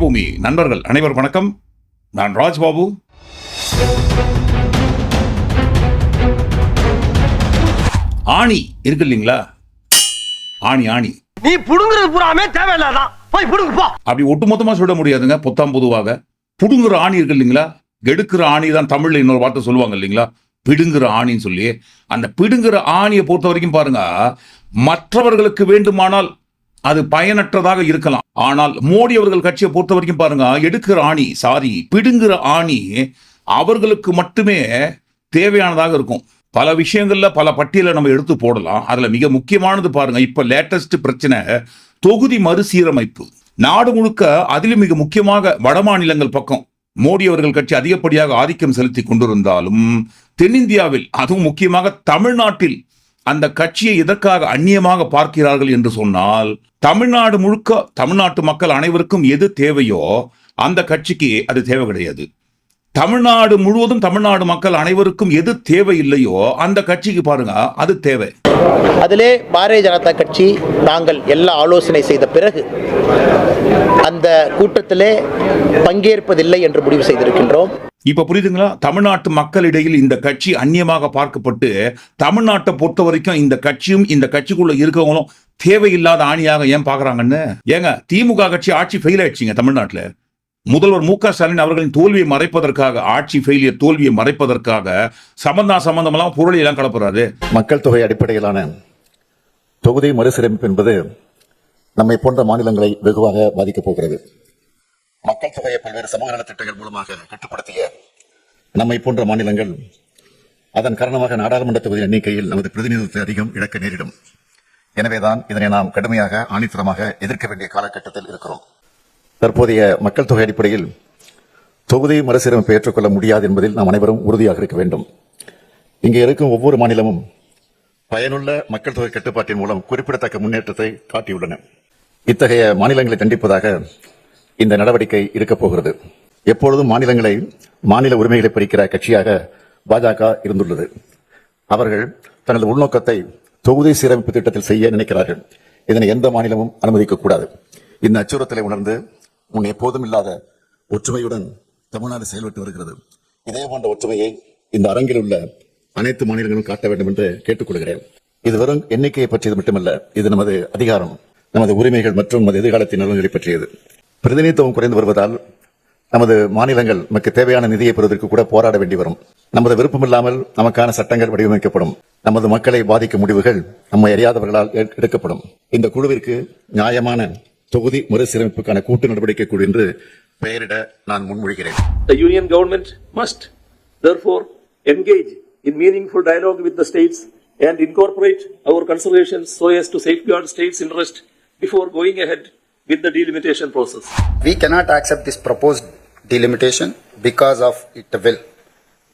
புதிய நண்பர்கள் அனைவர் வணக்கம். நான் ராஜ்பாபு. ஆணி இருக்கு இல்லைங்களா? ஆணி ஆணி. நீ புடுங்குறது பூராமே தேவையில்லாதான். போய் புடுங்க போ. அப்படி ஒட்டுமொத்தமா சொல்ல முடியாதுங்க பொத்தாம் பொதுவாக. புடுங்குற ஆணி இருக்கு இல்லைங்களா? கெடுக்கிற ஆணி தான் தமிழ்ல இன்னொரு வார்த்தை சொல்லுவாங்க இல்லைங்களா? பிடுங்குற ஆணின்னு சொல்லி. அந்த பிடுங்குற ஆணியை பொறுத்த வரைக்கும் பாருங்க மற்றவர்களுக்கு வேண்டுமானால் அது பயனற்றதாக இருக்கலாம். ஆனால் மோடி அவர்கள் கட்சியை பொறுத்த வரைக்கும் பாருங்க எடுக்கிற ஆணி சாரி பிடுங்குற ஆணி அவர்களுக்கு மட்டுமே தேவையானதாக இருக்கும். பல விஷயங்கள்ல பல பட்டியலை நம்ம எடுத்து போடலாம். அதுல மிக முக்கியமானது பாருங்க இப்ப லேட்டஸ்ட் பிரச்சனை தொகுதி மறுசீரமைப்பு. நாடு முழுக்க அதிலும் மிக முக்கியமாக வட மாநிலங்கள் பக்கம் மோடி அவர்கள் கட்சி அதிகப்படியாக ஆதிக்கம் செலுத்தி கொண்டிருந்தாலும் தென்னிந்தியாவில் அதுவும் முக்கியமாக தமிழ்நாட்டில் அந்த கட்சியை எதற்காக அந்நியமாக பார்க்கிறார்கள் என்று சொன்னால் தமிழ்நாடு முழுக்க தமிழ்நாட்டு மக்கள் அனைவருக்கும் எது தேவையோ அந்த கட்சிக்கு அது தேவை கிடையாது. தமிழ்நாடு முழுவதும் தமிழ்நாடு மக்கள் அனைவருக்கும் எது தேவையில்லையோ அந்த கட்சிக்கு பாருங்க அது தேவை. அதிலே பாரதிய ஜனதா கட்சி நாங்கள் எல்லா ஆலோசனை செய்த பிறகு அந்த கூட்டத்திலே பங்கேற்பதில்லை என்று முடிவு செய்திருக்கின்றோம். இப்ப புரியுதுங்களா? தமிழ்நாட்டு மக்களிடையில் இந்த கட்சி அந்நியமாக பார்க்கப்பட்டு தமிழ்நாட்டை பொறுத்த வரைக்கும் இந்த கட்சியும் இந்த கட்சிக்குள்ள இருக்கவங்களும் தேவையில்லாத ஆணியாக ஏன் பாக்குறாங்கன்னு ஏங்க திமுக கட்சி ஆட்சி ஃபெயில் ஆயிடுச்சுங்க தமிழ்நாட்டுல. முதல்வர் மு க ஸ்டாலின் அவர்களின் தோல்வியை மறைப்பதற்காக ஆட்சி ஃபெயிலியர் தோல்வியை மறைப்பதற்காக சம்பந்தா சம்பந்தமெல்லாம் பொருளையெல்லாம் கலப்புறாரு. மக்கள் தொகை அடிப்படையிலான தொகுதி மறுசீரமைப்பு என்பது நம்மை போன்ற மாநிலங்களை வெகுவாக பாதிக்கப் போகிறது. மக்கள் தொகையை பல்வேறு சமூக நலத்திட்டங்கள் மூலமாக கட்டுப்படுத்திய நம்மை போன்ற மாநிலங்கள் அதன் காரணமாக நாடாளுமன்ற தொகுதி எண்ணிக்கையில் நமது பிரதிநிதித்துவத்தை அதிகம் இழக்க நேரிடும். எனவேதான் இதனை நாம் கடுமையாக ஆணித்தரமாக எதிர்க்க வேண்டிய காலகட்டத்தில் இருக்கிறோம். தற்போதைய மக்கள் தொகை அடிப்படையில் தொகுதி மறுசீரமைப்பை ஏற்றுக்கொள்ள முடியாது என்பதில் நாம் அனைவரும் உறுதியாக இருக்க வேண்டும். இங்கே இருக்கும் ஒவ்வொரு மாநிலமும் பயனுள்ள மக்கள் தொகை கட்டுப்பாட்டின் மூலம் குறிப்பிடத்தக்க முன்னேற்றத்தை காட்டியுள்ளன. இத்தகைய மாநிலங்களை தண்டிப்பதாக இந்த நடவடிக்கை இருக்கப் போகிறது. எப்பொழுதும் மாநிலங்களை மாநில உரிமைகளை பறிக்கிற கட்சியாக பாஜக இருந்துள்ளது. அவர்கள் தனது உள்நோக்கத்தை தொகுதி சீரமைப்பு திட்டத்தில் செய்ய நினைக்கிறார்கள். இதனை எந்த மாநிலமும் அனுமதிக்க கூடாது. இந்த அச்சுறுத்தலை உணர்ந்து முன் எப்போதும் இல்லாத ஒற்றுமையுடன் தமிழ்நாடு செயல்பட்டு வருகிறது. இதே போன்ற ஒற்றுமையை இந்த அரங்கில் உள்ள அனைத்து மாநிலங்களும் காட்ட வேண்டும் என்று கேட்டுக்கொள்கிறேன். இது வெறும் எண்ணிக்கையை பற்றியது மட்டுமல்ல இது நமது அதிகாரம் நமது உரிமைகள் மற்றும் நமது எதிர்காலத்தின் நலன்களை பற்றியது. பிரதிநிதித்துவம் குறைந்து வருவதால் நமது மாநிலங்கள் நமக்கு தேவையான நிதியை பெறுவதற்கு கூட போராட வேண்டி வரும். நமது விருப்பமில்லாமல் நமக்கான சட்டங்கள் வடிவமைக்கப்படும். நமது மக்களை பாதிக்கும் முடிவுகள் நம்மை அறியாதவர்களால் எ- எடுக்கப்படும். இந்த குழுவிற்கு நியாயமான தொகுதி மறுசீரமைப்புக்கான கூட்டு நடவடிக்கை குழு என்று பெயரிட நான் முன்மொழிகிறேன் The union government must therefore engage in meaningful dialogue with the states and incorporate our considerations so as to safeguard states' interest before going ahead with the delimitation process. We cannot accept this proposed delimitation because of it will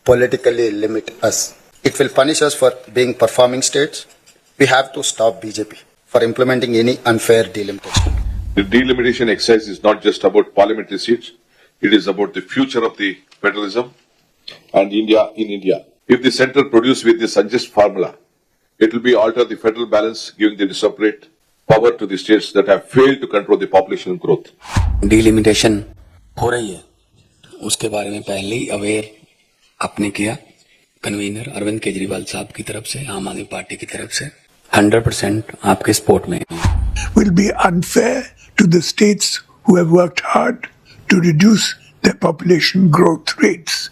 politically limit us. It will punish us for being performing states. We have to stop BJP for implementing any unfair delimitation. The delimitation exercise is not just about parliamentary seats, it is about the future of the federalism and India in India. If the centre produce with this unjust formula, it will be alter the federal balance, giving the separate power to the states that have failed to control the population growth. Delimitation हो रही है उसके बारे में पहले ही aware आपने किया convener Arvind Kejriwal साहब की तरफ से आम आदमी पार्टी की तरफ से 100 परसेंट आपके सपोर्ट में है will be unfair to the states who have worked hard to reduce their population growth rates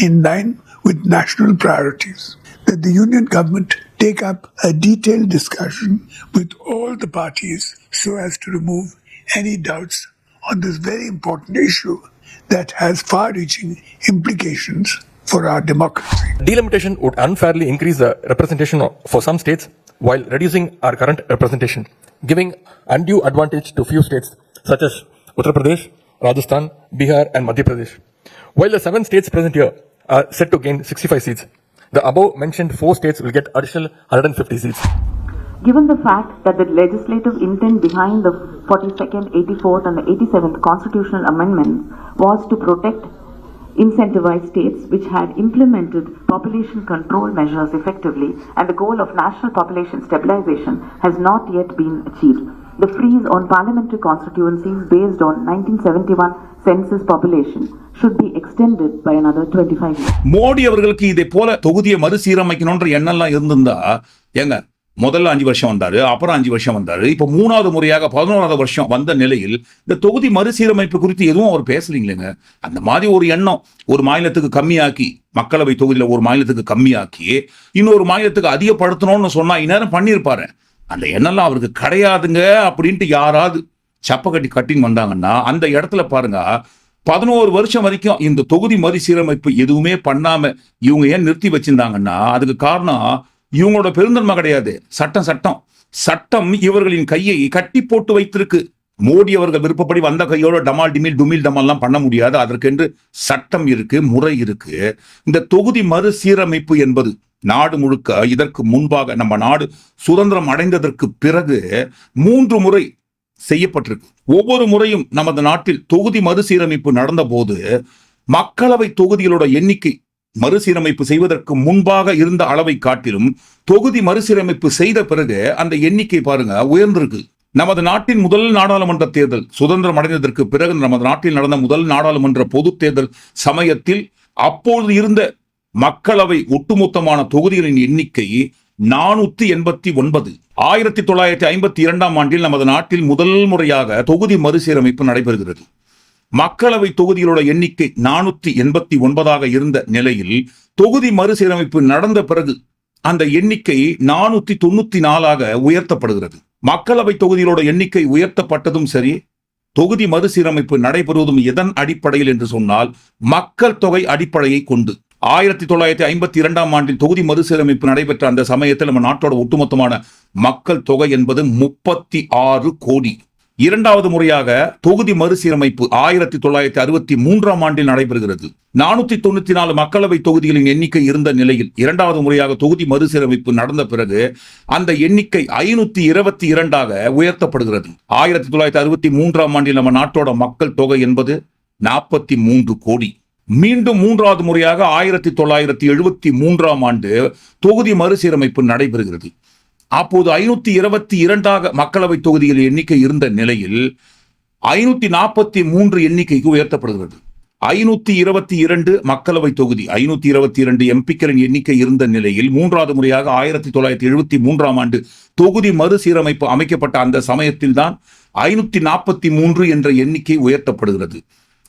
in line with national priorities. That the union government take up a detailed discussion with all the parties so as to remove any doubts on this very important issue that has far reaching implications for our democracy. Delimitation would unfairly increase the representation for some states while reducing our current representation, giving undue advantage to few states such as Uttar Pradesh, Rajasthan, Bihar, and Madhya Pradesh. While the seven states present here are set to gain 65 seats, the above mentioned four states will get additional 150 seats. Given the fact that the legislative intent behind the 42nd, 84th, and the 87th constitutional amendments was to protect incentivize states which had implemented population control measures effectively and the goal of national population stabilization has not yet been achieved. the freeze on parliamentary constituencies based on 1971 census population should be extended by another 25 years. Modi அவர்களுக்கு இதை போல தொகுதியை மறுசீரமைக்கணும்ன்ற எண்ணம்லாம் இருந்திருந்தா ஏங்க முதல்ல அஞ்சு வருஷம் வந்தார் அப்புறம் அஞ்சு வருஷம் வந்தாரு. இப்போ மூணாவது முறையாக பதினோராவது வருஷம் வந்த நிலையில் இந்த தொகுதி மறுசீரமைப்பு குறித்து எதுவும் அவர் பேசலீங்களேங்க? அந்த மாதிரி ஒரு எண்ணம் ஒரு மாநிலத்துக்கு கம்மியாக்கி மக்களவை தொகுதியில் ஒரு மாநிலத்துக்கு கம்மியாக்கி இன்னொரு மாநிலத்துக்கு அதிகப்படுத்தணும்னு சொன்னால் இந்நேரம் பண்ணியிருப்பாரு. அந்த எண்ணம்லாம் அவருக்கு கிடையாதுங்க அப்படின்ட்டு யாராவது சப்ப கட்டி கட்டின்னு வந்தாங்கன்னா அந்த இடத்துல பாருங்க பதினோரு வருஷம் வரைக்கும் இந்த தொகுதி மறுசீரமைப்பு எதுவுமே பண்ணாம இவங்க ஏன் நிறுத்தி வச்சிருந்தாங்கன்னா அதுக்கு காரணம் இவங்களோட பெருந்தன்மை கிடையாது. சட்டம் சட்டம். சட்டம் இவர்களின் கையை கட்டி போட்டு வைத்திருக்கு. மோடி அவர்கள் விருப்பப்படி வந்த கையோட டமால் டிமில் டுமில் டமால்லாம் பண்ண முடியாது. அதற்கென்று சட்டம் இருக்கு முறை இருக்கு. இந்த தொகுதி மறுசீரமைப்பு என்பது நாடு முழுக்க இதற்கு முன்பாக நம்ம நாடு சுதந்திரம் அடைந்ததற்கு பிறகு மூன்று முறை செய்யப்பட்டிருக்கு. ஒவ்வொரு முறையும் நமது நாட்டில் தொகுதி மறுசீரமைப்பு நடந்த போது மக்களவை தொகுதிகளோட எண்ணிக்கை மறுசீரமைப்பு செய்வதற்கு முன்பாக இருந்த அளவை காட்டிலும் தொகுதி மறுசீரமைப்பு செய்த பிறகு அந்த எண்ணிக்கை பாருங்க உயர்ந்திருக்கு. நமது நாட்டின் முதல் நாடாளுமன்ற தேர்தல் சுதந்திரம் அடைந்ததற்கு பிறகு நமது நாட்டில் நடந்த முதல் நாடாளுமன்ற பொது தேர்தல் சமயத்தில் அப்பொழுது இருந்த மக்களவை ஒட்டுமொத்தமான தொகுதிகளின் எண்ணிக்கை நானூத்தி எண்பத்தி ஒன்பது. ஆயிரத்தி தொள்ளாயிரத்தி ஐம்பத்தி இரண்டாம் ஆண்டில் நமது நாட்டில் முதல் முறையாக தொகுதி மறுசீரமைப்பு நடைபெறுகிறது. மக்களவை தொகுதிகளோட எண்ணிக்கை நானூத்தி எண்பத்தி ஒன்பதாக இருந்த நிலையில் தொகுதி மறுசீரமைப்பு நடந்த பிறகு அந்த எண்ணிக்கை நானூத்தி தொண்ணூத்தி நாலாக உயர்த்தப்படுகிறது. மக்களவை தொகுதிகளோட எண்ணிக்கை உயர்த்தப்பட்டதும் சரி தொகுதி மறுசீரமைப்பு நடைபெறுவதும் எதன் அடிப்படையில் என்று சொன்னால் மக்கள் தொகை அடிப்படையை கொண்டு. ஆயிரத்தி தொள்ளாயிரத்தி ஐம்பத்தி இரண்டாம் ஆண்டில் தொகுதி மறுசீரமைப்பு நடைபெற்ற அந்த சமயத்தில் நம்ம நாட்டோட ஒட்டுமொத்தமான மக்கள் தொகை என்பது முப்பத்தி ஆறு கோடி. இரண்டாவது முறையாக தொகுதி மறுசீரமைப்பு ஆயிரத்தி தொள்ளாயிரத்தி அறுபத்தி மூன்றாம் ஆண்டில் நடைபெறுகிறது. நானூத்தி தொண்ணூத்தி நாலு மக்களவை தொகுதிகளின் எண்ணிக்கை இருந்த நிலையில் இரண்டாவது முறையாக தொகுதி மறுசீரமைப்பு நடந்த பிறகு அந்த எண்ணிக்கை ஐநூத்தி இருபத்தி இரண்டாக உயர்த்தப்படுகிறது. ஆயிரத்தி தொள்ளாயிரத்தி அறுபத்தி மூன்றாம் ஆண்டில் நம்ம நாட்டோட மக்கள் தொகை என்பது நாற்பத்தி மூன்று கோடி. மீண்டும் மூன்றாவது முறையாக ஆயிரத்தி தொள்ளாயிரத்தி எழுபத்தி மூன்றாம் ஆண்டு தொகுதி மறுசீரமைப்பு நடைபெறுகிறது. அப்போது ஐநூத்தி இருபத்தி இரண்டாக மக்களவை தொகுதிகள் எண்ணிக்கை இருந்த நிலையில் ஐநூத்தி நாற்பத்தி மூன்று எண்ணிக்கைக்கு உயர்த்தப்படுகிறது. ஐநூத்தி இருபத்தி இரண்டு மக்களவை தொகுதி ஐநூத்தி இருபத்தி இரண்டு எம்பிக்களின் எண்ணிக்கை இருந்த நிலையில் மூன்றாவது முறையாக ஆயிரத்தி தொள்ளாயிரத்தி எழுபத்தி மூன்றாம் ஆண்டு தொகுதி மறுசீரமைப்பு அமைக்கப்பட்ட அந்த சமயத்தில் தான் ஐநூத்தி நாற்பத்தி மூன்று என்ற எண்ணிக்கை உயர்த்தப்படுகிறது.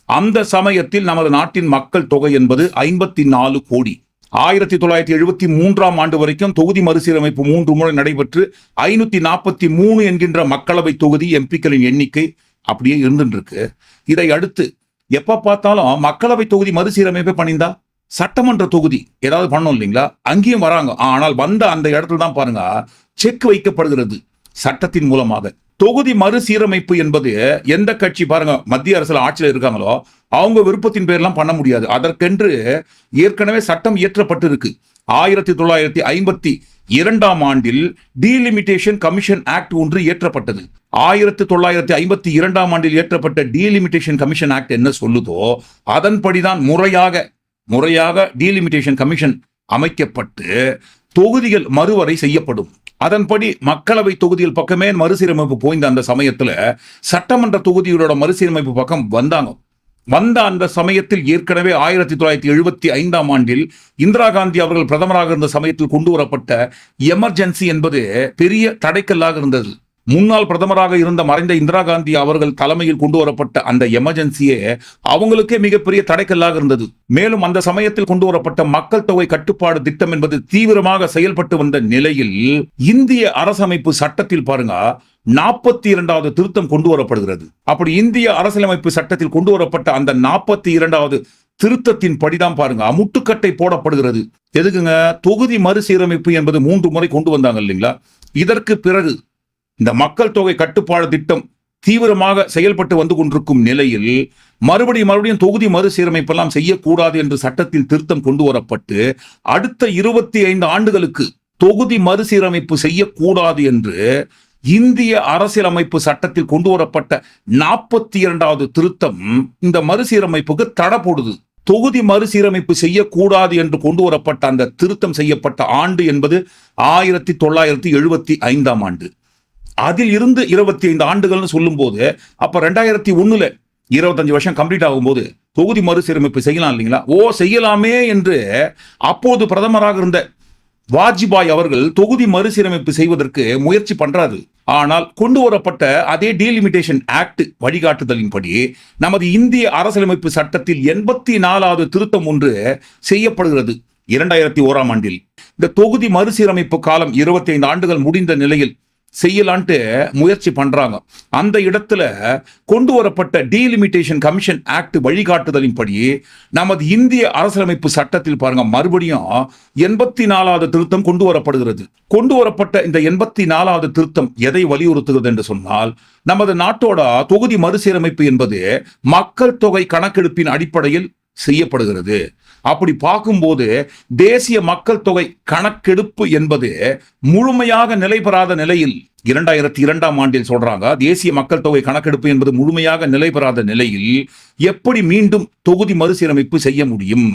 அந்த சமயத்தில் நமது நாட்டின் மக்கள் தொகை என்பது ஐம்பத்தி நாலு கோடி. ஆயிரத்தி தொள்ளாயிரத்தி எழுபத்தி மூன்றாம் ஆண்டு வரைக்கும் தொகுதி மறுசீரமைப்பு மூன்று முறை நடைபெற்று ஐநூத்தி நாற்பத்தி மூணு என்கின்ற மக்களவை தொகுதி எம்பிக்களின் எண்ணிக்கை அப்படியே இருந்துருக்கு இதை அடுத்து எப்ப பார்த்தாலும் மக்களவை தொகுதி மறுசீரமைப்பு பண்ணியிருந்தா சட்டமன்ற தொகுதி ஏதாவது பண்ணோம் இல்லைங்களா? அங்கேயும் வராங்க. ஆனால் வந்த அந்த இடத்துல தான் பாருங்க செக் வைக்கப்படுகிறது சட்டத்தின் மூலமாக. தொகுதி மறுசீரமைப்பு என்பது எந்த கட்சி பாருங்க மத்திய அரசுல ஆட்சியில் இருக்காங்களோ அவங்க விருப்பத்தின் பேர்லாம் பண்ண முடியாது. அதற்கென்று ஏற்கனவே சட்டம் இயற்றப்பட்டு இருக்கு ஆயிரத்தி தொள்ளாயிரத்தி ஐம்பத்தி இரண்டாம் ஆண்டில் டீலிமிட்டேஷன் கமிஷன் ஆக்ட் ஒன்று இயற்றப்பட்டது. ஆயிரத்தி தொள்ளாயிரத்தி ஐம்பத்தி இரண்டாம் ஆண்டில் இயற்றப்பட்ட டீலிமிட்டேஷன் கமிஷன் ஆக்ட் என்ன சொல்லுதோ அதன்படிதான் முறையாக முறையாக டீலிமிட்டேஷன் கமிஷன் அமைக்கப்பட்டு தொகுதிகள் மறுவரை செய்யப்படும். அதன்படி மக்களவை தொகுதிகள் பக்கமே மறுசீரமைப்பு போய்ந்த அந்த சமயத்தில் சட்டமன்ற தொகுதிகளோட மறுசீரமைப்பு பக்கம் வந்தாங்க. வந்த அந்த சமயத்தில் ஏற்கனவே ஆயிரத்தி தொள்ளாயிரத்தி எழுபத்தி ஐந்தாம் ஆண்டில் இந்திரா காந்தி அவர்கள் பிரதமராக இருந்த சமயத்தில் கொண்டு வரப்பட்ட எமர்ஜென்சி என்பது பெரிய தடைக்கல்லாக இருந்தது. முன்னாள் பிரதமராக இருந்த மறைந்த இந்திரா காந்தி அவர்கள் தலைமையில் கொண்டு வரப்பட்ட அந்த எமர்ஜென்சியே அவங்களுக்கே மிகப்பெரிய தடைக்கல்லாக இருந்தது. மேலும் அந்த சமயத்தில் கொண்டு வரப்பட்ட மக்கள் தொகை கட்டுப்பாடு திட்டம் என்பது தீவிரமாக செயல்பட்டு வந்த நிலையில் இந்திய அரசமைப்பு சட்டத்தில் பாருங்க நாற்பத்தி இரண்டாவது திருத்தம் கொண்டு வரப்படுகிறது அப்படி இந்திய அரசியலமைப்பு சட்டத்தில் கொண்டு வரப்பட்ட அந்த நாற்பத்தி இரண்டாவது திருத்தத்தின் படிதான் பாருங்க முட்டுக்கட்டை போடப்படுகிறது. எதுக்குங்க? தொகுதி மறுசீரமைப்பு என்பது மூன்று முறை கொண்டு வந்தாங்க இல்லைங்களா? இதற்கு பிறகு இந்த மக்கள் தொகை கட்டுப்பாடு திட்டம் தீவிரமாக செயல்பட்டு வந்து கொண்டிருக்கும் நிலையில் மறுபடியும் மறுபடியும் தொகுதி மறுசீரமைப்பெல்லாம் செய்யக்கூடாது என்று சட்டத்தில் திருத்தம் கொண்டு வரப்பட்டு அடுத்த இருபத்தி ஐந்து ஆண்டுகளுக்கு தொகுதி மறுசீரமைப்பு செய்யக்கூடாது என்று இந்திய அரசியலமைப்பு சட்டத்தில் கொண்டு வரப்பட்ட நாற்பத்தி இரண்டாவது திருத்தம் இந்த மறுசீரமைப்புக்கு தடை போடுது. தொகுதி மறுசீரமைப்பு செய்யக்கூடாது என்று கொண்டு வரப்பட்ட அந்த திருத்தம் செய்யப்பட்ட ஆண்டு என்பது ஆயிரத்தி தொள்ளாயிரத்தி எழுபத்தி ஐந்தாம் ஆண்டு. அதில் இருந்து இருபத்தி ஐந்து ஆண்டுகள்னு சொல்லும்போது அப்ப ரெண்டாயிரத்தி ஒண்ணுல இருபத்தஞ்சு வருஷம் கம்ப்ளீட் ஆகும்போது தொகுதி மறுசீரமைப்பு செய்யலாம் இல்லைங்களா? ஓ செய்யலாமே என்று அப்போது பிரதமராக இருந்த வாஜ்பாய் அவர்கள் தொகுதி மறுசீரமைப்பு செய்வதற்கு முயற்சி பண்றாரு. ஆனால் கொண்டு வரப்பட்ட அதே டீலிமிட்டேஷன் ஆக்ட் வழிகாட்டுதலின்படி நமது இந்திய அரசியலமைப்பு சட்டத்தில் எண்பத்தி நாலாவது திருத்தம் ஒன்று செய்யப்படுகிறது இரண்டாயிரத்தி ஓராம் ஆண்டில். இந்த தொகுதி மறுசீரமைப்பு காலம் இருபத்தி ஐந்து ஆண்டுகள் முடிந்த நிலையில் செய்யலான்ட்டு முயற்சி பண்றாங்க. அந்த இடத்துல கொண்டு வரப்பட்ட டீலிமிட்டேஷன் கமிஷன் ஆக்ட் வழிகாட்டுதலின்படி நமது இந்திய அரசியலமைப்பு சட்டத்தில் பாருங்க மறுபடியும் எண்பத்தி நாலாவது திருத்தம் கொண்டு வரப்படுகிறது. கொண்டு வரப்பட்ட இந்த எண்பத்தி நாலாவது திருத்தம் எதை வலியுறுத்துகிறது என்று சொன்னால் நமது நாட்டோட தொகுதி மறுசீரமைப்பு என்பது மக்கள் தொகை கணக்கெடுப்பின் அடிப்படையில் செய்யப்படுகிறது. அப்படி பார்க்கும்போது தேசிய மக்கள் தொகை கணக்கெடுப்பு என்பது முழுமையாக நிலை பெறாத நிலையில் இரண்டாயிரத்தி இரண்டாம் ஆண்டில் சொல்றாங்க தேசிய மக்கள் தொகை கணக்கெடுப்பு என்பது முழுமையாக நிலை பெறாத நிலையில் எப்படி மீண்டும் தொகுதி மறுசீரமைப்பு செய்ய முடியும்?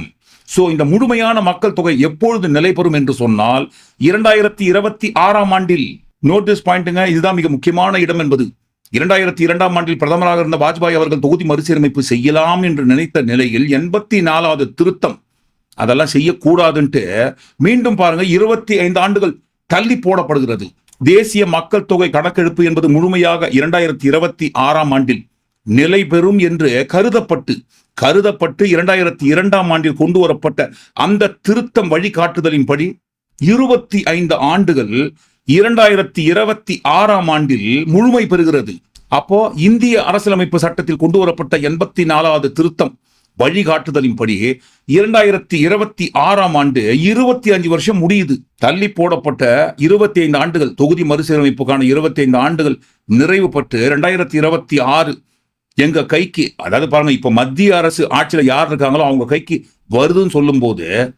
சோ இந்த முழுமையான மக்கள் தொகை எப்பொழுது நிலை பெறும் என்று சொன்னால் இரண்டாயிரத்தி இருபத்தி ஆறாம் ஆண்டில் நோட்டீஸ் பாயிண்ட்டுங்க இதுதான் மிக முக்கியமான இடம் என்பது. இரண்டாயிரத்தி இரண்டாம் ஆண்டில் பிரதமராக இருந்த வாஜ்பாய் அவர்கள் தொகுதி மறுசீரமைப்பு செய்யலாம் என்று நினைத்த நிலையில் எண்பத்தி நாலாவது திருத்தம் அதெல்லாம் செய்யக்கூடாதுன்ட்டு மீண்டும் பாருங்க இருபத்தி ஐந்து ஆண்டுகள் தள்ளி போடப்படுகிறது. தேசிய மக்கள் தொகை கணக்கெடுப்பு என்பது முழுமையாக இரண்டாயிரத்தி இருபத்தி ஆறாம் ஆண்டில் நிலை பெறும் என்று கருதப்பட்டு கருதப்பட்டு இரண்டாயிரத்தி இரண்டாம் ஆண்டில் கொண்டு வரப்பட்ட அந்த திருத்தம் வழிகாட்டுதலின்படி இருபத்தி ஐந்து ஆண்டுகள் இரண்டாயிரத்தி இருபத்தி ஆறாம் ஆண்டில் முழுமை பெறுகிறது. அப்போ இந்திய அரசியலமைப்பு சட்டத்தில் கொண்டு வரப்பட்ட எண்பத்தி நாலாவது திருத்தம் வழிகாட்டுதலின்படி இரண்டாயிரத்தி இருபத்தி ஆறாம் ஆண்டு இருபத்தி அஞ்சு வருஷம் முடியுது. தள்ளி போடப்பட்ட இருபத்தி ஐந்து ஆண்டுகள் தொகுதி மறுசீரமைப்புக்கான இருபத்தி ஐந்து ஆண்டுகள் நிறைவு பெற்று ரெண்டாயிரத்தி இருபத்தி ஆறு எங்க கைக்கு அதாவது பாருங்க இப்ப மத்திய அரசு ஆட்சியில் யார் இருக்காங்களோ அவங்க கைக்கு வருதுன்னு சொல்லும்போது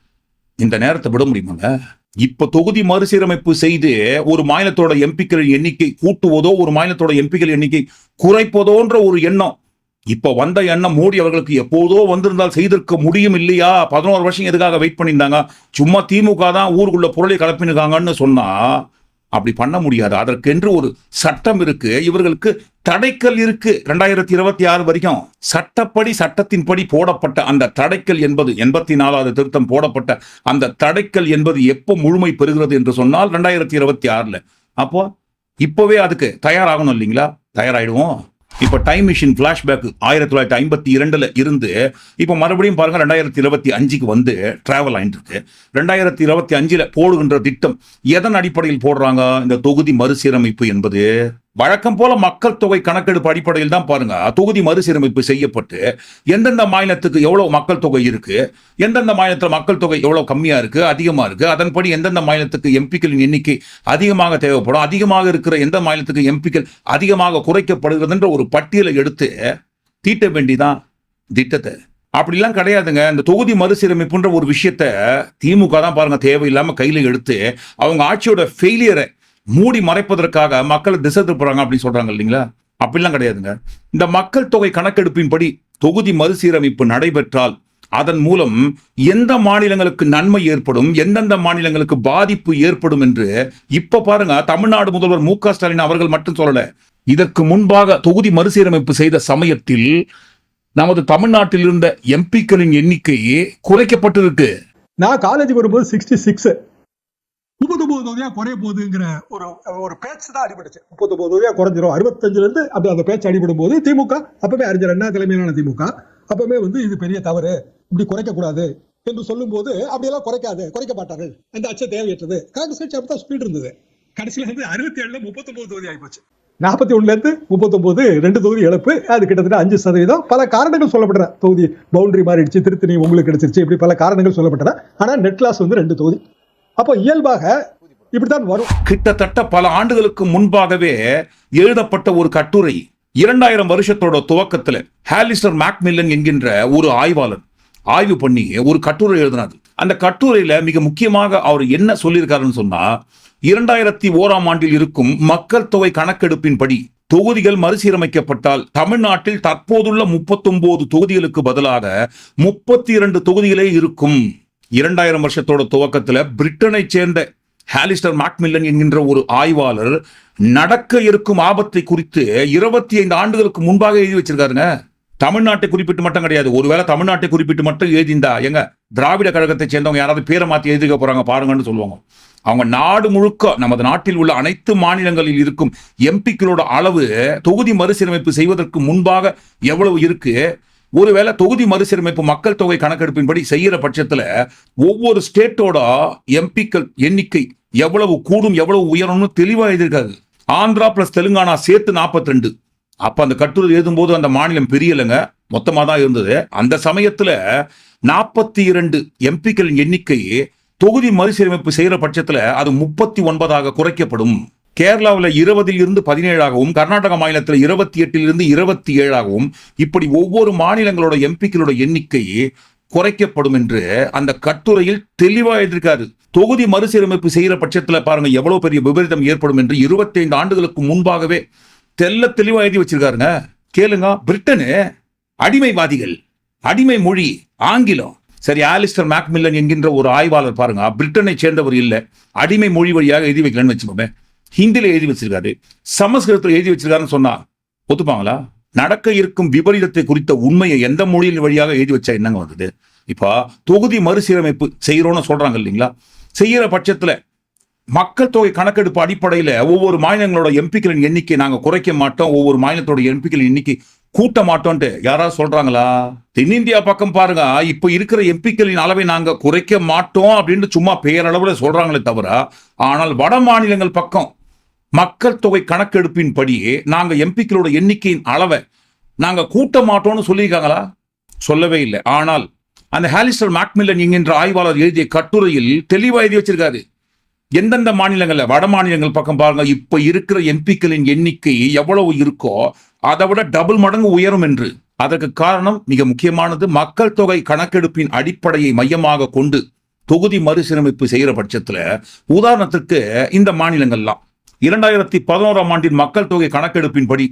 இந்த நேரத்தை விட முடியுமாங்க? இப்ப தொகுதி மறுசீரமைப்பு செய்து ஒரு மாநிலத்தோட எம்பிக்கள் எண்ணிக்கை கூட்டுவதோ ஒரு மாநிலத்தோட எம்பிக்கள் எண்ணிக்கை குறைப்பதோன்ற ஒரு எண்ணம். இப்ப வந்த எண்ணம் மோடி அவர்களுக்கு எப்போதோ வந்திருந்தால் செய்திருக்க முடியும் இல்லையா? பதினோரு வருஷம் எதுக்காக வெயிட் பண்ணியிருந்தாங்க? சும்மா திமுக தான் ஊருக்குள்ள பொருளை கலப்பினுக்காங்கன்னு சொன்னா அப்படி பண்ண முடியாது. அதற்கென்று ஒரு சட்டம் இருக்கு. இவர்களுக்கு தடைக்கல் இருக்கு. ரெண்டாயிரத்தி இருபத்தி ஆறு வரைக்கும் சட்டப்படி சட்டத்தின்படி போடப்பட்ட அந்த தடைக்கல் என்பது எண்பத்தி நாலாவது திருத்தம் போடப்பட்ட அந்த தடைக்கல் என்பது எப்போ முழுமை பெறுகிறது என்று சொன்னால் ரெண்டாயிரத்தி இருபத்தி ஆறுல அப்போ இப்போவே அதுக்கு தயாராகணும் இல்லைங்களா? தயாராயிடுவோம். இப்போ டைம் மிஷின் ஃப்ளாஷ்பேக் ஆயிரத்தி தொள்ளாயிரத்தி ஐம்பத்தி இரண்டில் இருந்து இப்போ மறுபடியும் பாருங்கள் ரெண்டாயிரத்தி இருபத்தி அஞ்சுக்கு வந்து டிராவல் ஆயிட்டு இருக்கு. ரெண்டாயிரத்தி இருபத்தி அஞ்சில் போடுகின்ற திட்டம் எதன் அடிப்படையில் போடுறாங்க? இந்த தொகுதி மறுசீரமைப்பு என்பது வழக்கம் போல மக்கள் தொகை கணக்கெடுப்பு அடிப்படையில் தான் பாருங்க. தொகுதி மறுசீரமைப்பு செய்யப்பட்டு எந்தெந்த மாநிலத்துக்கு எவ்வளவு மக்கள் தொகை இருக்கு எந்தெந்த மாநிலத்தில் மக்கள் தொகை எவ்வளவு கம்மியா இருக்கு அதிகமா இருக்கு அதன்படி எந்தெந்த மாநிலத்துக்கு எம்பிக்களின் எண்ணிக்கை அதிகமாக தேவைப்படும் அதிகமாக இருக்கிற எந்த மாநிலத்துக்கு எம்பிக்கள் அதிகமாக குறைக்கப்படுகிறதுன்ற ஒரு பட்டியலை எடுத்து தீட்ட வேண்டிதான் திட்டத்தை. அப்படிலாம் கிடையாதுங்க. இந்த தொகுதி மறுசீரமைப்புன்ற ஒரு விஷயத்த திமுக தான் பாருங்க தேவையில்லாமல் கையில எடுத்து அவங்க ஆட்சியோட ஃபெயிலியரை மூடி மறைப்பதற்காக மக்களை திசை திருப்புறாங்க அப்படின்னு சொல்றாங்க இல்லைங்களா? அப்படிலாம் கிடையாதுங்க. இந்த மக்கள் தொகை கணக்கெடுப்பின்படி தொகுதி மறுசீரமைப்பு நடைபெற்றால் அதன் மூலம் எந்த மாநிலங்களுக்கு நன்மை ஏற்படும் எந்தெந்த மாநிலங்களுக்கு பாதிப்பு ஏற்படும் என்று இப்ப பாருங்க தமிழ்நாடு முதல்வர் மு க ஸ்டாலின் அவர்கள் மட்டும் சொல்லல. இதற்கு முன்பாக தொகுதி மறுசீரமைப்பு செய்த சமயத்தில் நமது தமிழ்நாட்டில் இருந்த எம்பிக்களின் எண்ணிக்கை குறைக்கப்பட்டிருக்கு. நான் காலேஜ் வரும்போது சிக்ஸ்டி சிக்ஸ் முப்பத்தொன்பது தொகுதியா குறைய போகுதுங்கிற ஒரு ஒரு பேச்சு தான் அடிபட்டுச்சு. முப்பத்தொன்பது தொகுதியா குறைஞ்சிரும். அறுபத்தஞ்சுல இருந்து அப்படி அந்த பேச்சு அடிபடும் போது திமுக அப்பவே அறிஞர் அண்ணா தலைமையிலான திமுக அப்பவே வந்து இது பெரிய தவறு. இப்படி குறைக்க கூடாது என்று சொல்லும் போது அப்படியெல்லாம் குறைக்காது குறைக்க மாட்டார்கள் அந்த அச்சம் தேவையற்றது. காங்கிரஸ் கட்சி அப்படித்தான் சொல்லிட்டு இருந்தது. கடைசியில வந்து அறுபத்தி ஏழுல முப்பத்தொன்பது தொகுதி ஆயிப்போச்சு. நாற்பத்தி ஒண்ணுல இருந்து முப்பத்தொன்பது ரெண்டு தொகுதி இழப்பு. அது கிட்டத்தட்ட அஞ்சு சதவீதம். பல காரணங்கள் சொல்லப்பட்டன. தொகுதி பவுண்டரி மாறிடுச்சு திருத்தணி உங்களுக்கு கிடைச்சிருச்சு இப்படி பல காரணங்கள் சொல்லப்பட்டன. ஆனா நெட் லாஸ் வந்து ரெண்டு தொகுதி. அப்போ இயல்பாக இப்படித்தான் வரும். கிட்டத்தட்ட பல ஆண்டுகளுக்கு முன்பாகவே எழுதப்பட்ட ஒரு கட்டுரை இரண்டாயிரம் வருஷத்தோட துவக்கத்துல ஹாலிஸ்டர் மேக்மில்லன் என்கின்ற ஒரு ஆய்வாளர் ஆய்வு பண்ணி ஒரு கட்டுரை எழுதினார். அந்த கட்டுரையில மிக முக்கியமாக அவர் என்ன சொல்லியிருக்காருன்னு சொன்னா இரண்டாயிரத்தி ஓராம் ஆண்டில் இருக்கும் மக்கள் தொகை கணக்கெடுப்பின்படி தொகுதிகள் மறுசீரமைக்கப்பட்டால் தமிழ்நாட்டில் தற்போதுள்ள முப்பத்தொன்பது தொகுதிகளுக்கு பதிலாக முப்பத்தி இரண்டு தொகுதிகளே இருக்கும். இரண்டாயிரம் வருஷத்தோட துவக்கத்தில் பிரிட்டனை சேர்ந்த ஹாலிஸ்டர் மேக்மில்லன் என்கின்ற ஒரு ஆய்வாளர் நடக்க இருக்கும் ஆபத்தை குறித்து இருபத்தி ஐந்து ஆண்டுகளுக்கு முன்பாக எழுதி வச்சிருக்காருங்க. தமிழ்நாட்டை குறிப்பிட்டு மட்டும் கிடையாது. ஒருவேளை தமிழ்நாட்டை குறிப்பிட்டு மட்டும் எழுதிந்தா எங்க திராவிட கழகத்தை சேர்ந்தவங்க யாராவது பேரை மாற்றி எழுதிக்க போறாங்க பாருங்கன்னு சொல்லுவாங்க. அவங்க நாடு முழுக்க நமது நாட்டில் உள்ள அனைத்து மாநிலங்களில் இருக்கும் எம்பிக்களோட அளவு தொகுதி மறுசீரமைப்பு செய்வதற்கு முன்பாக எவ்வளவு இருக்கு? ஒருவேளை தொகுதி மறுசீரமைப்பு மக்கள் தொகை கணக்கெடுப்பின்படி செய்கிற பட்சத்தில் ஒவ்வொரு ஸ்டேட்டோட எம்பிக்கள் எண்ணிக்கை எவ்வளவு கூடும் எவ்வளவு உயரும்னு தெளிவாக எழுதியிருக்காது ஆந்திரா பிளஸ் தெலுங்கானா சேர்த்து 42 அப்ப அந்த கட்டுரை எழுதும்போது அந்த மாநிலம் பெரியலைங்க. மொத்தமா தான் இருந்தது. அந்த சமயத்துல நாற்பத்தி இரண்டு எம்பிக்களின் எண்ணிக்கை தொகுதி மறுசீரமைப்பு செய்கிற பட்சத்தில் அது முப்பத்தி ஒன்பதாக குறைக்கப்படும். கேரளாவில் இருபதில் இருந்து பதினேழாகவும் கர்நாடக மாநிலத்தில் இருபத்தி எட்டில் இருந்து இருபத்தி ஏழாகவும் இப்படி ஒவ்வொரு மாநிலங்களோட எம்பிக்களோட எண்ணிக்கை குறைக்கப்படும் என்று அந்த கட்டுரையில் தெளிவாக எழுதியிருக்காரு. தொகுதி மறுசீரமைப்பு செய்கிற பட்சத்தில் பாருங்க எவ்வளவு பெரிய விபரீதம் ஏற்படும் என்று 25 ஆண்டுகளுக்கு முன்பாகவே தெல்ல தெளிவாக எழுதி வச்சிருக்காருங்க. கேளுங்க பிரிட்டனு அடிமைவாதிகள் அடிமை மொழி ஆங்கிலம். சரி ஆலிஸ்டர் மேக்மில்லன் என்கின்ற ஒரு ஆய்வாளர் பாருங்க பிரிட்டனை சேர்ந்தவர் இல்லை அடிமை மொழி வழியாக எழுதி வைக்கலன்னு வச்சுக்கோமே. ஹிந்தியில் எழுதி வச்சிருக்காரு. சமஸ்கிருதத்தில் எழுதி வச்சிருக்காருன்னு சொன்னா ஒத்துப்பாங்களா? நடக்க இருக்கும் விபரீதத்தை குறித்த உண்மையை எந்த மொழியின் வழியாக எழுதி வச்சா என்னங்க வந்தது? இப்போ தொகுதி மறுசீரமைப்பு செய்கிறோன்னு சொல்றாங்க இல்லைங்களா? செய்கிற பட்சத்தில் மக்கள் தொகை கணக்கெடுப்பு அடிப்படையில் ஒவ்வொரு மாநிலங்களோட எம்பிக்களின் எண்ணிக்கை நாங்கள் குறைக்க மாட்டோம். ஒவ்வொரு மாநிலத்தோட எம்பிக்களின் எண்ணிக்கை கூட்ட மாட்டோம்ட்டு யாராவது சொல்றாங்களா? தென்னிந்தியா பக்கம் பாருங்க. இப்போ இருக்கிற எம்பிக்களின் அளவை நாங்கள் குறைக்க மாட்டோம் அப்படின்னு சும்மா பெயரளவில் சொல்றாங்களே தவிர ஆனால் வட மாநிலங்கள் பக்கம் மக்கள் தொகை கணக்கெடுப்பின்படியே நாங்கள் எம்பிக்களோட எண்ணிக்கையின் அளவை நாங்கள் கூட்ட மாட்டோம்னு சொல்லியிருக்காங்களா? சொல்லவே இல்லை. ஆனால் அந்த ஹாலிஸ்டர் மேக்மில்லன் என்கின்ற ஆய்வாளர் எழுதிய கட்டுரையில் தெளிவாக எழுதி வச்சிருக்காரு. எந்தெந்த மாநிலங்களில் வட மாநிலங்கள் பக்கம் பாருங்க இப்போ இருக்கிற எம்பிக்களின் எண்ணிக்கை எவ்வளவு இருக்கோ அதை விட டபுள் மடங்கு உயரும் என்று. அதற்கு காரணம் மிக முக்கியமானது மக்கள் தொகை கணக்கெடுப்பின் அடிப்படையை மையமாக கொண்டு தொகுதி மறுசீரமைப்பு செய்கிற பட்சத்தில் உதாரணத்துக்கு இந்த மாநிலங்கள்லாம். இரண்டாயிரத்தி பதினோராம் ஆண்டின் மக்கள் தொகை கணக்கெடுப்பின்படி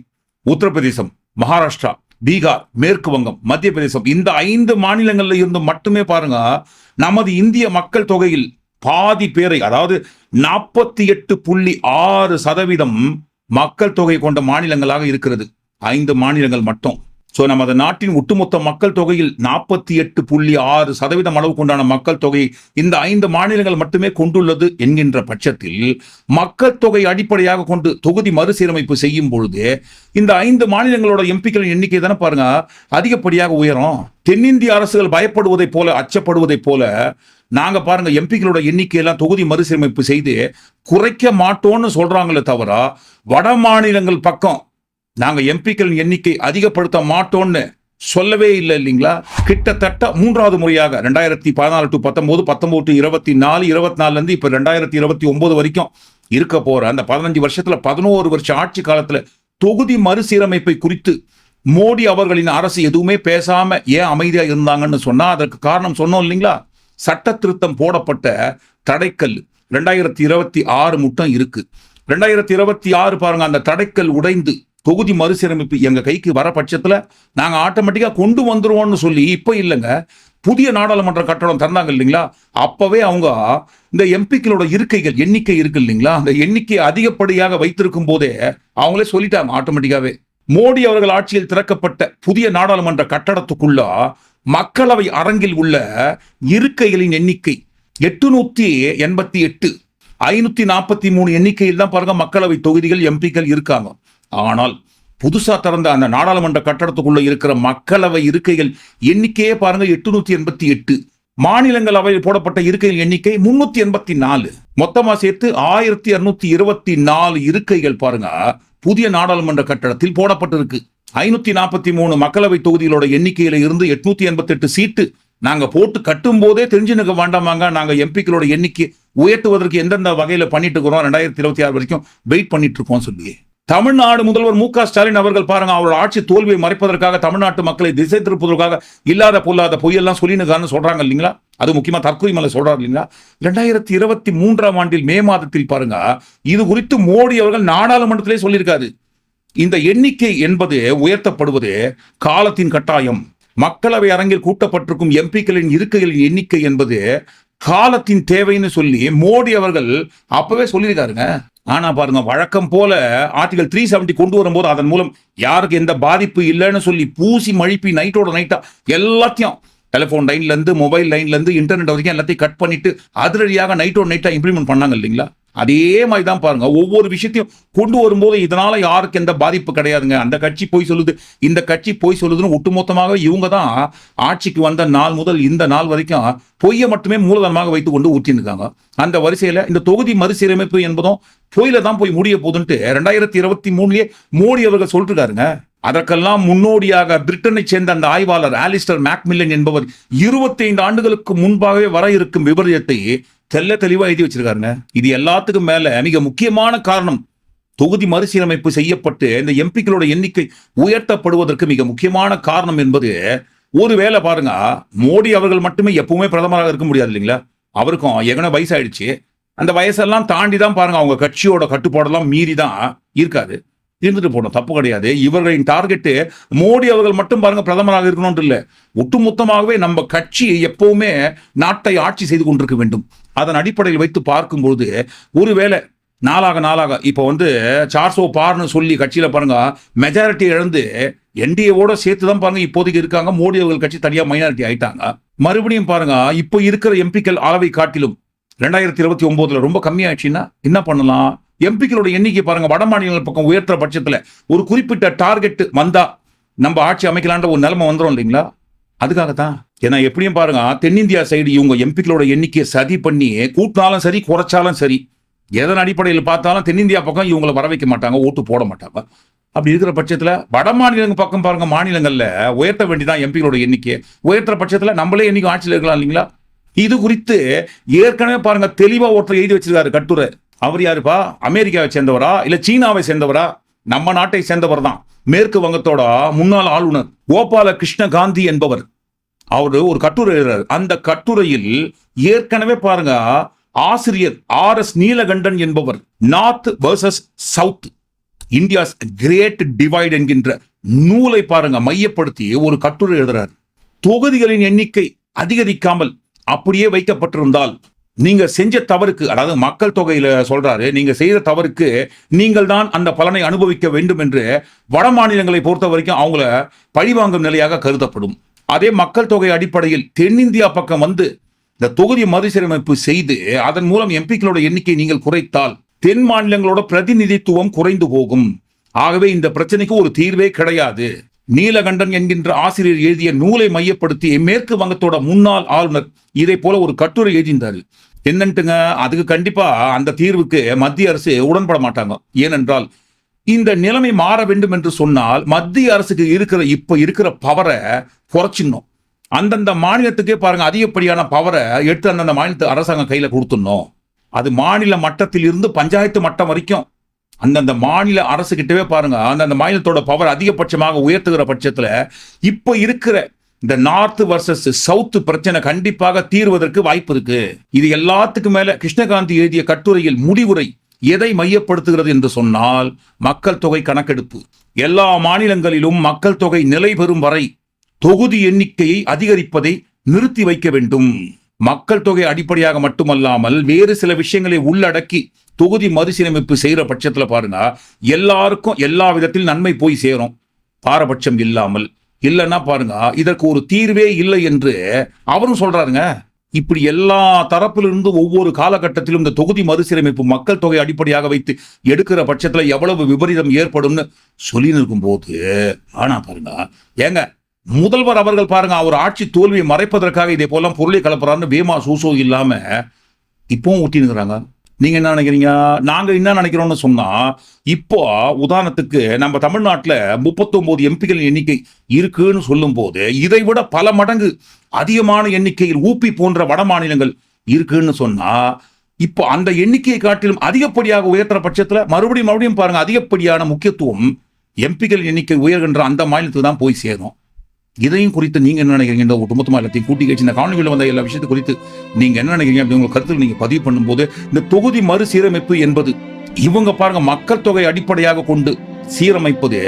உத்தரப்பிரதேசம் மகாராஷ்டிரா பீகார் மேற்கு வங்கம் மத்திய பிரதேசம் இந்த ஐந்து மாநிலங்கள்ல இருந்து மட்டுமே பாருங்க நமது இந்திய மக்கள் தொகையில் பாதி பேரை அதாவது நாற்பத்தி எட்டு புள்ளி ஆறு சதவீதம் மக்கள் தொகை கொண்ட மாநிலங்களாக இருக்கிறது. ஐந்து மாநிலங்கள் மட்டும். ஸோ நமது நாட்டின் ஒட்டுமொத்த மக்கள் தொகையில் நாற்பத்தி எட்டு புள்ளி ஆறு சதவீதம் அளவு கொண்டான மக்கள் தொகை இந்த ஐந்து மாநிலங்கள் மட்டுமே கொண்டுள்ளது என்கின்ற பட்சத்தில் மக்கள் தொகை அடிப்படையாக கொண்டு தொகுதி மறுசீரமைப்பு செய்யும் பொழுது இந்த ஐந்து மாநிலங்களோட எம்பிக்களின் எண்ணிக்கை தானே பாருங்க அதிகப்படியாக உயரும். தென்னிந்திய அரசுகள் பயப்படுவதைப் போல அச்சப்படுவதைப் போல நாங்க பாருங்க எம்பிக்களோட எண்ணிக்கையெல்லாம் தொகுதி மறுசீரமைப்பு செய்து குறைக்க மாட்டோம்னு சொல்றாங்களே தவிர வட மாநிலங்கள் பக்கம் நாங்கள் எம்பிக்களின் எண்ணிக்கை அதிகப்படுத்த மாட்டோம்னு சொல்லவே இல்லை இல்லைங்களா? கிட்டத்தட்ட மூன்றாவது முறையாக ரெண்டாயிரத்தி பதினாலு டு பத்தொம்போது பத்தொம்போது டு இருபத்தி நாலு இருபத்தி நாலுலேருந்து இப்போ ரெண்டாயிரத்தி இருபத்தி ஒம்பது வரைக்கும் இருக்க போகிற அந்த பதினஞ்சு வருஷத்தில் பதினோரு வருஷம் ஆட்சி காலத்தில் தொகுதி மறுசீரமைப்பை குறித்து மோடி அவர்களின் அரசு எதுவுமே பேசாமல் ஏன் அமைதியாக இருந்தாங்கன்னு சொன்னால் அதற்கு காரணம் சொன்னோம் இல்லைங்களா? சட்ட திருத்தம் போடப்பட்ட தடைக்கல் ரெண்டாயிரத்தி இருபத்தி ஆறு மட்டும் இருக்குது ரெண்டாயிரத்தி இருபத்தி ஆறு பாருங்கள் அந்த தடைக்கல் உடைந்து தொகுதி மறுசீரமைப்பு எங்கள் கைக்கு வர பட்சத்தில் நாங்கள் ஆட்டோமேட்டிக்காக கொண்டு வந்துடுவோம்னு சொல்லி இப்போ இல்லைங்க. புதிய நாடாளுமன்ற கட்டடம் தந்தாங்க இல்லைங்களா? அப்போவே அவங்க இந்த எம்பிக்களோட இருக்கைகள் எண்ணிக்கை இருக்கு இல்லைங்களா? அந்த எண்ணிக்கையை அதிகப்படியாக வைத்திருக்கும் போதே அவங்களே சொல்லிட்டாங்க ஆட்டோமேட்டிக்காகவே மோடி அவர்கள் ஆட்சியில் திறக்கப்பட்ட புதிய நாடாளுமன்ற கட்டடத்துக்குள்ள மக்களவை அரங்கில் உள்ள இருக்கைகளின் எண்ணிக்கை எட்டுநூத்தி எண்பத்தி எட்டு. ஐநூத்தி நாற்பத்தி மூணு எண்ணிக்கையில் தான் பாருங்க மக்களவை தொகுதிகள் எம்பிக்கள் இருக்காங்க. ஆனால் புதுசாக திறந்த அந்த நாடாளுமன்ற கட்டடத்துக்குள்ளே இருக்கிற மக்களவை இருக்கைகள் எண்ணிக்கையே பாருங்கள் எட்டுநூற்றி எண்பத்தி எட்டு. மாநிலங்களவையில் போடப்பட்ட இருக்கைகள் எண்ணிக்கை முன்னூத்தி எண்பத்தி நாலு. மொத்தமா சேர்த்து ஆயிரத்தி இருநூத்தி இருபத்தி நாலு இருக்கைகள் பாருங்க புதிய நாடாளுமன்ற கட்டடத்தில் போடப்பட்டிருக்கு. ஐநூத்தி நாற்பத்தி மூணு மக்களவை தொகுதிகளோட எண்ணிக்கையில இருந்து எட்நூத்தி எண்பத்தி எட்டு சீட்டு. நாங்க போட்டு கட்டும் போதே தெரிஞ்சுனுக்க வேண்டாமாங்க நாங்க எம்பிக்களோட எண்ணிக்கை உயர்த்துவதற்கு எந்தெந்த வகையில பண்ணிட்டு இருக்கிறோம் ரெண்டாயிரத்தி இருபத்தி ஆறு வரைக்கும் வெயிட் பண்ணிட்டு இருக்கோம் சொல்லி தமிழ்நாடு முதல்வர் மு க ஸ்டாலின் அவர்கள் பாருங்க அவரோட ஆட்சி தோல்வியை மறைப்பதற்காக தமிழ்நாட்டு மக்களை திசை திருப்பதற்காக இல்லாத பொல்லாத பொய்யெல்லாம் சொல்லினுக்கான்னு சொல்றாங்க இல்லைங்களா? அது முக்கியமா தற்கொலை மேல சொல்றாரு இல்லைங்களா? ரெண்டாயிரத்தி இருபத்தி மூன்றாம் ஆண்டில் மே மாதத்தில் பாருங்க இது குறித்து மோடி அவர்கள் நாடாளுமன்றத்திலே சொல்லியிருக்காரு. இந்த எண்ணிக்கை என்பது உயர்த்தப்படுவது காலத்தின் கட்டாயம். மக்களவை அரங்கில் கூட்டப்பட்டிருக்கும் எம்பிக்களின் இருக்கைகளின் எண்ணிக்கை என்பது காலத்தின் தேவைன்னு சொல்லி மோடி அவர்கள் அப்பவே சொல்லியிருக்காருங்க. ஆனா பாருங்க வழக்கம் போல ஆர்டிகல் த்ரீ செவன்டி கொண்டு வரும்போது அதன் மூலம் யாருக்கு எந்த பாதிப்பு இல்லைன்னு சொல்லி பூசி மழிப்பி நைட்டோட நைட்டா எல்லாத்தையும் டெலிஃபோன் லைன்லேருந்து மொபைல் லைன்லேருந்து இன்டர்நெட் வரைக்கும் எல்லாத்தையும் கட் பண்ணிட்டு அதிரடியாக நைட்டோட நைட்டாக இம்ப்ளிமெண்ட் பண்ணாங்க இல்லைங்களா? அதே மாதிரி தான் பாருங்க. ஒவ்வொரு விஷயத்தையும் கொண்டு வரும்போது இதனால யாருக்கு எந்த பாதிப்பு கிடையாதுங்க. அந்த கட்சி போய் சொல்லுது. இந்த கட்சி போய் சொல்லுதுன்னு ஒட்டுமொத்தமாக இவங்க தான் ஆட்சிக்கு வந்த நாள் முதல் இந்த நாள் வரைக்கும் பொய்யை மட்டுமே மூலதனமாக வைத்து கொண்டு ஊற்றிருக்காங்க அந்த வரிசையில இந்த தொகுதி மறுசீரமைப்பு என்பதும் பொய்ல தான் போய் முடிய போகுதுன்ட்டு ரெண்டாயிரத்தி இருபத்தி மூணுலயே மோடி அவர்கள் சொல்லிருக்காருங்க அதற்கெல்லாம் முன்னோடியாக பிரிட்டனை சேர்ந்த அந்த ஆய்வாளர் ஆலிஸ்டர் மேக்மில்லன் என்பவர் 25 ஆண்டுகளுக்கு முன்பாகவே வர இருக்கும் விபரீதத்தை தெல்ல தெளிவாக எழுதி வச்சிருக்காருங்க. இது எல்லாத்துக்கும் மேல மிக முக்கியமான காரணம். தொகுதி மறுசீரமைப்பு செய்யப்பட்டு இந்த எம்பிக்களோட எண்ணிக்கை உயர்த்தப்படுவதற்கு மிக முக்கியமான காரணம் என்பது ஒருவேளை பாருங்க மோடி அவர்கள் மட்டுமே எப்பவுமே பிரதமராக இருக்க முடியாது இல்லைங்களா? அவருக்கும் எகன வயசாயிடுச்சு. அந்த வயசெல்லாம் தாண்டி தான் பாருங்க அவங்க கட்சியோட கட்டுப்பாடெல்லாம் மீறி தான் இருக்காது தீர்ந்துட்டு போகணும் தப்பு கிடையாது. இவர்களின் டார்கெட்டு மோடி அவர்கள் மட்டும் பாருங்க பிரதமராக இருக்கணும்னு இல்லை. ஒட்டுமொத்தமாகவே நம்ம கட்சி எப்பவுமே நாட்டை ஆட்சி செய்து கொண்டிருக்க வேண்டும். அதன் அடிப்படையில் வைத்து பார்க்கும்பொழுது ஒருவேளை நாளாக நாளாக இப்போ வந்து சார்சோ பார்னு சொல்லி கட்சியில் பாருங்க மெஜாரிட்டி இழந்து என்டிஏவோட சேர்த்து தான் பாருங்க இப்போதைக்கு இருக்காங்க. மோடி அவர்கள் கட்சி தனியாக மைனாரிட்டி ஆயிட்டாங்க. மறுபடியும் பாருங்க இப்போ இருக்கிற எம்பிக்கள் அளவை காட்டிலும் ரெண்டாயிரத்தி இருபத்தி ஒன்பதுல ரொம்ப கம்மியாயிடுச்சுன்னா என்ன பண்ணலாம்? எம்பிக்களோட எண்ணிக்கை பாருங்க வட மாநில பக்கம் உயர்த்துற பட்சத்தில் ஒரு குறிப்பிட்ட டார்கெட் வந்தா நம்ம ஆட்சி அமைக்கலான்ற ஒரு நிலைமை வந்துடும் இல்லைங்களா? அதுக்காகத்தான். ஏன்னா எப்படியும் பாருங்க தென்னிந்தியா சைடு இவங்க எம்பிக்களோட எண்ணிக்கையை சதி பண்ணி கூட்டினாலும் சரி குறைச்சாலும் சரி எதன் அடிப்படையில் பார்த்தாலும் தென்னிந்தியா பக்கம் இவங்களை வர வைக்க மாட்டாங்க ஓட்டு போட மாட்டாங்க. அப்படி இருக்கிற பட்சத்தில் வட மாநிலங்கள் பக்கம் பாருங்க மாநிலங்களில் உயர்த்த வேண்டிதான் எம்பிகளோட எண்ணிக்கை உயர்த்துற பட்சத்தில் நம்மளே என்னைக்கும் ஆட்சியில் இருக்கலாம் இல்லைங்களா? இது குறித்து ஏற்கனவே பாருங்க தெளிவாக ஒருத்தர் எழுதி வச்சிருக்காரு கட்டுரை. அவர் யாருப்பா? அமெரிக்காவை சேர்ந்தவரா? இல்ல சீனாவை சேர்ந்தவரா? நம்ம நாட்டை சேர்ந்தவர் தான் மேற்கு வங்கத்தோட முன்னாள் ஆளுநர் கோபால கிருஷ்ண காந்தி என்பவர். அவரு ஒரு கட்டுரை எழுதுறார். அந்த கட்டுரையில் ஏற்கனவே பாருங்க ஆசிரியர் ஆர் எஸ் நீலகண்டன் என்பவர் north versus south India's great divide என்கின்ற நூலை பாருங்க மையப்படுத்தி ஒரு கட்டுரை எழுதுறார். தொகுதிகளின் எண்ணிக்கை அதிகரிக்காமல் அப்படியே வைக்கப்பட்டிருந்தால் நீங்க செஞ்ச தவறுக்கு அதாவது மக்கள் தொகையில சொல்றாரு நீங்க செய்த தவறுக்கு நீங்கள் தான் அந்த பலனை அனுபவிக்க வேண்டும் என்று வட மாநிலங்களை பொறுத்த வரைக்கும் அவங்கள பழிவாங்கும் நிலையாக கருதப்படும். அதே மக்கள் தொகை அடிப்படையில் தென்னிந்தியா பக்கம் வந்து இந்த தொகுதி மறுசீரமைப்பு செய்து அதன் மூலம் எம்பிக்களோட எண்ணிக்கை நீங்கள் குறைத்தால் தென் மாநிலங்களோட பிரதிநிதித்துவம் குறைந்து போகும். ஆகவே இந்த பிரச்சனைக்கு ஒரு தீர்வே கிடையாது. நீலகண்டன் என்கின்ற ஆசிரியர் எழுதிய நூலை மையப்படுத்தி மேற்கு வங்கத்தோட முன்னாள் ஆளுநர் இதை போல ஒரு கட்டுரை எழுதியிருந்தாரு. என்னன்ட்டுங்க அதுக்கு கண்டிப்பா அந்த தீர்வுக்கு மத்திய அரசு உடன்பட மாட்டாங்க. ஏனென்றால் இந்த நிலைமை மாற வேண்டும் என்று சொன்னால் மத்திய அரசுக்கு இருக்கிற இப்ப இருக்கிற பவரை குறைச்சிடணும். அந்தந்த மாநிலத்துக்கே பாருங்க அதிகப்படியான பவரை எடுத்து அந்தந்த மாநிலத்து அரசாங்கம் கையில கொடுத்துடணும். அது மாநில மட்டத்தில் இருந்து பஞ்சாயத்து மட்டம் வரைக்கும் அந்தந்த மாநில அரசு கிட்டவே பாருங்க அந்தந்த மாநிலத்தோட பவர் அதிகபட்சமாக உயர்த்துகிற பட்சத்துல இப்போ இருக்கிற இந்த நார்த் வர்சஸ் சவுத் பிரச்சனை கண்டிப்பாக தீர்வதற்கு வாய்ப்பு இருக்கு. இது எல்லாத்துக்கும் மேல கிருஷ்ணகாந்தி எழுதிய கட்டுரையில் முடிவுரை எதை மையப்படுத்துகிறது என்று சொன்னால் மக்கள் தொகை கணக்கெடுப்பு. எல்லா மாநிலங்களிலும் மக்கள் தொகை நிலை பெறும் வரை தொகுதி எண்ணிக்கையை அதிகரிப்பதை நிறுத்தி வைக்க வேண்டும். மக்கள் தொகை அடிப்படையாக மட்டுமல்லாமல் வேறு சில விஷயங்களை உள்ளடக்கி தொகுதி மறுசீரமைப்பு செய்கிற பட்சத்தில் பாருங்க எல்லாருக்கும் எல்லா விதத்திலும் நன்மை போய் சேரும். பாரபட்சம் இல்லாமல். இல்லைன்னா பாருங்க இதற்கு ஒரு தீர்வே இல்லை என்று அவரும் சொல்றாருங்க. இப்படி எல்லா தரப்பிலிருந்து ஒவ்வொரு காலகட்டத்திலும் இந்த தொகுதி மறுசீரமைப்பு மக்கள் தொகை அடிப்படையாக வைத்து எடுக்கிற பட்சத்தில் எவ்வளவு விபரீதம் ஏற்படும்னு சொல்லி இருக்கும் போது ஆனா பாருங்க ஏங்க முதல்வர் அவர்கள் பாருங்க அவர் ஆட்சி தோல்வியை மறைப்பதற்காக இதே போல பொருளை கலப்புறாருன்னு வேமா சூசோ இல்லாம இப்பவும் ஊட்டினுங்கிறாங்க நீங்க என்ன நினைக்கிறீங்க? நாங்க என்ன நினைக்கிறோம்னு சொன்னா இப்போ உதாரணத்துக்கு நம்ம தமிழ்நாட்டுல 39 எம்பிகளின் எண்ணிக்கை இருக்குன்னு சொல்லும் போது இதை விட பல மடங்கு அதிகமான எண்ணிக்கையில் ஊப்பி போன்ற வட மாநிலங்கள் இருக்குன்னு சொன்னா இப்போ அந்த எண்ணிக்கையை காட்டிலும் அதிகப்படியாக உயர்த்துற பட்சத்தில் மறுபடியும் மறுபடியும் பாருங்க அதிகப்படியான முக்கியத்துவம் எம்பிகள் எண்ணிக்கை உயர்கின்ற அந்த மாநிலத்துக்கு தான் போய் சேரும். இதையும் குறித்து நீங்க என்ன நினைக்கிறீங்க? இந்த ஒட்டுமொத்தமா எல்லாத்தையும் கூட்டி கழிச்சு இந்த காணொலியில் வந்த எல்லா விஷயத்தை குறித்து நீங்க என்ன நினைக்கிறீங்க? அப்படி உங்க கருத்துக்கள் நீங்க பதிவு பண்ணும்போது இந்த தொகுதி மறுசீரமைப்பு என்பது இவங்க பாருங்க மக்கள் தொகை அடிப்படையாக கொண்டு சீரமைப்பது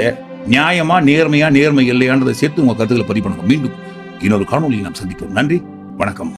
நியாயமா நேர்மையா நேர்மை இல்லையான்றதை சேர்த்து உங்க கருத்துக்களை பதிவு பண்ணுங்க. மீண்டும் இன்னொரு காணொலியை நாம் சந்திப்போம். நன்றி வணக்கம்.